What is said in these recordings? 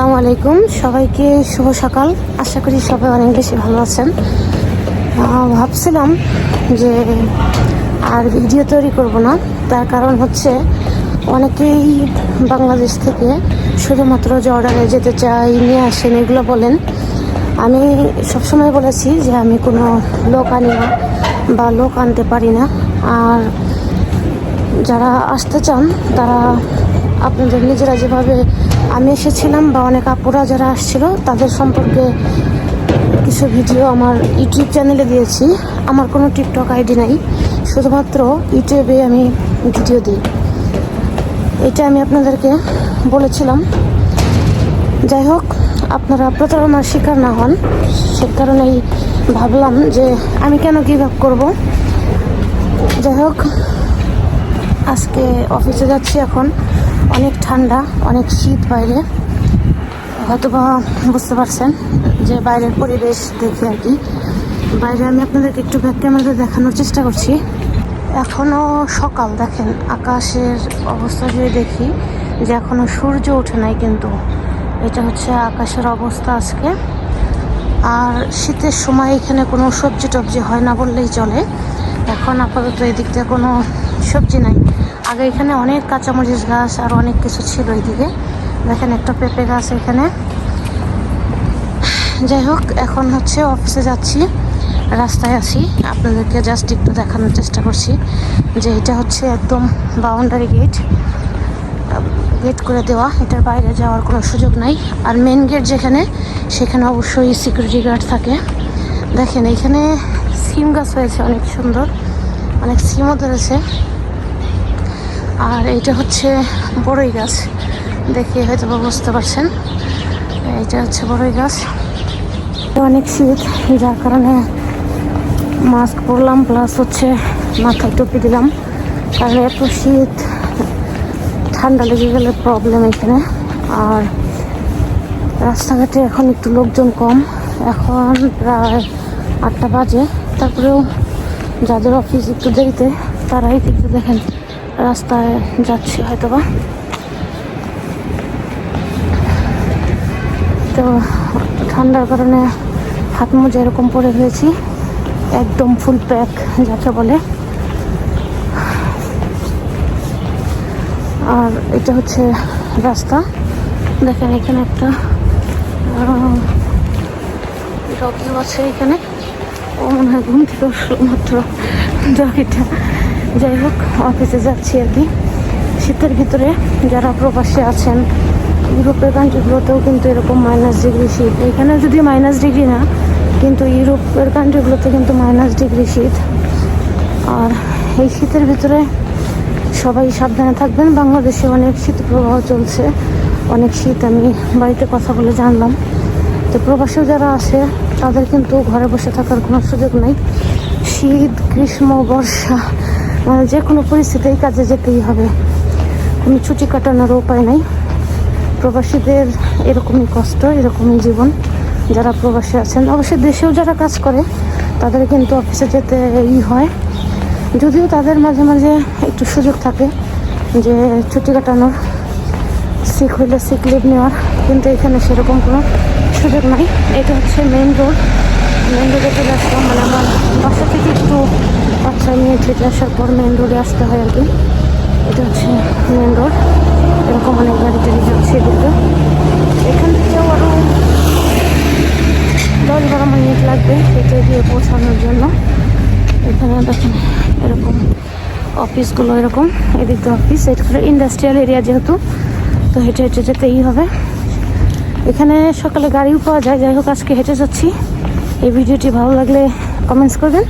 আসসালামু আলাইকুম। সবাইকে শুভ সকাল। আশা করি সবাই অনেক বেশি ভালো আছেন। ভাবছিলাম যে আর ভিডিও তৈরি করব না। তার কারণ হচ্ছে অনেকেই বাংলাদেশ থেকে শুধুমাত্র জর্ডানে যেতে চাই নিয়ে আসেন, এগুলো বলেন। আমি সবসময় বলেছি যে আমি কোনো লোক আনি না বা লোক আনতে পারি না। আর যারা আসতে চান, তারা আপনাদের নিজেরা যেভাবে, আমি এসেছিলাম বা অনেক আপুরা যারা আসছিল, তাদের সম্পর্কে কিছু ভিডিও আমার ইউটিউব চ্যানেলে দিয়েছি। আমার কোনো টিকটক আইডি নাই, শুধুমাত্র ইউটিউবে আমি ভিডিও দিই। এটা আমি আপনাদেরকে বলেছিলাম। যাই হোক, আপনারা প্রতারণার শিকার না হন। সে কারণেই ভাবলাম যে আমি কেন গিভ আপ করব? যাই হোক আজকে অফিসে যাচ্ছি এখন। অনেক ঠান্ডা, অনেক শীত বাইরে। হয়তোবা বুঝতে পারছেন যে বাইরের পরিবেশ দেখে আর কি। বাইরে আমি আপনাদেরকে একটু ব্যাক ক্যামেরাতে দেখানোর চেষ্টা করছি। এখনও সকাল, দেখেন, আকাশের অবস্থা যদি দেখি যে এখনও সূর্য ওঠে নাই কিন্তু, এটা হচ্ছে আকাশের অবস্থা আজকে। আর শীতের সময় এখানে কোনো সবজি টবজি হয় না বললেই চলে। এখন আপাতত এদিক দিয়ে কোনো সবজি নাই। আগে এখানে অনেক কাঁচামরিচ গাছ আর অনেক কিছু ছিল এইদিকে। দেখেন একটা পেঁপে গাছ এখানে। যাই হোক, এখন হচ্ছে অফিসে যাচ্ছি, রাস্তায় আছি। আপনাদেরকে জাস্ট একটু দেখানোর চেষ্টা করছি যে এটা হচ্ছে একদম বাউন্ডারি গেট গেট করে দেওয়া, এটার বাইরে যাওয়ার কোনো সুযোগ নাই। আর মেন গেট যেখানে, সেখানে অবশ্যই সিকিউরিটি গার্ড থাকে। দেখেন, এখানে সিম গাছ হয়েছে অনেক সুন্দর। অনেক সিমও ধরেছে। আর এইটা হচ্ছে বড়ই গাছ। দেখে হয়তো বুঝতে পারছেন। এইটা হচ্ছে বড়ই গাছ। অনেক শীত, যার কারণে মাস্ক পরলাম, প্লাস হচ্ছে মাথায় টুপি দিলাম। কারণ এত শীত, ঠান্ডা লেগে গেলে প্রবলেম এখানে। আর রাস্তাঘাটে এখন একটু লোকজন কম। এখন প্রায় আটটা বাজে। তারপরেও যাদের অফিস একটু দেরিতে, তারাই কিন্তু দেখেন রাস্তায় যাচ্ছে হয়তোবা। তো ঠান্ডার কারণে হাত মোজা এরকম পরে হয়েছি একদম ফুল প্যাক যাকে বলে। আর এটা হচ্ছে রাস্তা। দেখেন এখানে একটা আছে এখানে। ও মনে হয় ঘুম থেকে মাত্র। ডগিটা যাই হোক অফিসে যাচ্ছি আর কি। শীতের ভিতরে যারা প্রবাসে আছেন, ইউরোপের কান্ট্রিগুলোতেও কিন্তু এরকম মাইনাস ডিগ্রি শীত। এখানে যদি মাইনাস ডিগ্রি না, কিন্তু ইউরোপের কান্ট্রিগুলোতে কিন্তু মাইনাস ডিগ্রি শীত। আর এই শীতের ভিতরে সবাই সাবধানে থাকবেন। বাংলাদেশে অনেক শীত প্রবাহ চলছে। অনেক শীত আমি বাড়িতে কথা বলে জানলাম। তো প্রবাসেও যারা আছে তাদের কিন্তু ঘরে বসে থাকার কোনো সুযোগ নাই। শীত, গ্রীষ্ম, বর্ষা মানে যে কোনো পরিস্থিতিতেই কাজে যেতেই হবে। কোনো ছুটি কাটানোর উপায় নাই। প্রবাসীদের এরকমই কষ্ট, এরকমই জীবন। যারা প্রবাসী আছেন, অবশ্যই দেশেও যারা কাজ করে, তাদের কিন্তু অফিসে যেতে ই হয়। যদিও তাদের মাঝে মাঝে একটু সুযোগ থাকে যে ছুটি কাটানোর সিক হইলে সিক লিভ নেওয়ার, কিন্তু এখানে সেরকম কোনো সুযোগ নাই। এটা হচ্ছে মেন রোড মেন রোডে চলে আসলাম। মানে আমার বাসা থেকে একটু বাচ্চা নিয়ে ছুটে আসার পর মেইন রোডে আসতে হয় আর কি। এটা হচ্ছে মেন রোড এরকম অনেক গাড়ি টাড়ি যাচ্ছে এদিকে। এখান থেকেও আরও দশ বারো মিনিট লাগবে হেঁটে গিয়ে পৌঁছানোর জন্য। এখানে দেখেন এরকম অফিসগুলো এরকম। এদিকে অফিস এটা ইন্ডাস্ট্রিয়াল এরিয়া যেহেতু, তো হেঁটে হেঁটে যেতেই হবে। এখানে সকালে গাড়িও পাওয়া যায়। যাই হোক, আজকে হেঁটে যাচ্ছি। এই ভিডিওটি ভালো লাগলে কমেন্টস করবেন।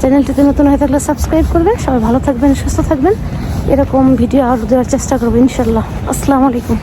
চ্যানেলটিতে নতুন হয়ে থাকলে সাবস্ক্রাইব করবেন। সবাই ভালো থাকবেন, সুস্থ থাকবেন। এরকম ভিডিও আরও দেওয়ার চেষ্টা করব ইনশাল্লাহ আসসালামু আলাইকুম।